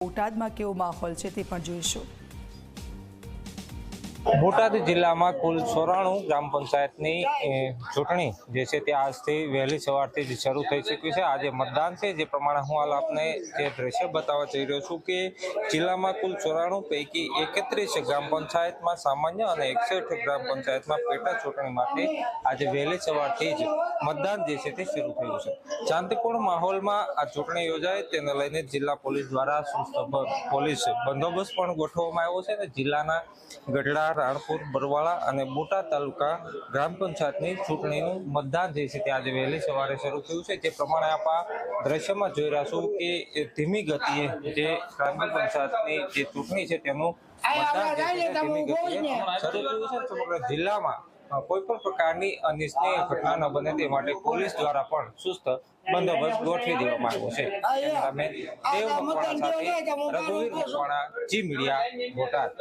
બોટાદમાં કેવો માહોલ છે તે પણ જોઈશું. બોટાદ જિલ્લામાં કુલ ચોરાણું ગ્રામ પંચાયતની ચૂંટણી જે છે તે આજથી વહેલી સવારથી જ શરૂ થઈ ચૂકી છે. આજે મતદાન છે. જે પ્રમાણે હું હાલ આપને જે દ્રશ્ય બતાવવા જઈ રહ્યો છું કે જિલ્લામાં કુલ ચોરાણું પૈકી એકત્રીસ ગ્રામ પંચાયતમાં સામાન્ય અને એકસઠ ગ્રામ પંચાયતમાં પેટા ચૂંટણી માટે આજે વહેલી સવારથી જ મતદાન જે છે તે શરૂ થયું છે. શાંતિપૂર્ણ માહોલમાં આ ચૂંટણી યોજાય. તેને લઈને જિલ્લા પોલીસ દ્વારા પોલીસ બંદોબસ્ત પણ ગોઠવવામાં આવ્યો છે અને જિલ્લાના ગઢડા રાણપુર બરવાળા અને બોટાદ તાલુકા ગ્રામ પંચાયતની ચૂંટણીનું મતદાન જે છે તે આજે વહેલી સવારે શરૂ થયું છે. જે પ્રમાણે આપણા દ્રશ્યમાં જોઈ રહ્યા છું કે ધીમી ગતિએ જે ગ્રામ પંચાયતની જે ચૂંટણી છે તેનું મતદાન જે છે તે ધીમી ગતિએ શરૂ થયું છે. સમગ્ર જિલ્લામાં કોઈ પણ પ્રકારની અનિચ્છનીય ઘટના ન બને તે માટે પોલીસ દ્વારા પણ સુસ્ત બંદોબસ્ત ગોઠવી દેવામાં આવ્યો છે. કેમેરામેન દેવ મકવાણા સાથે રઘુવીર મકવાણા જી મીડિયા બોટાદ.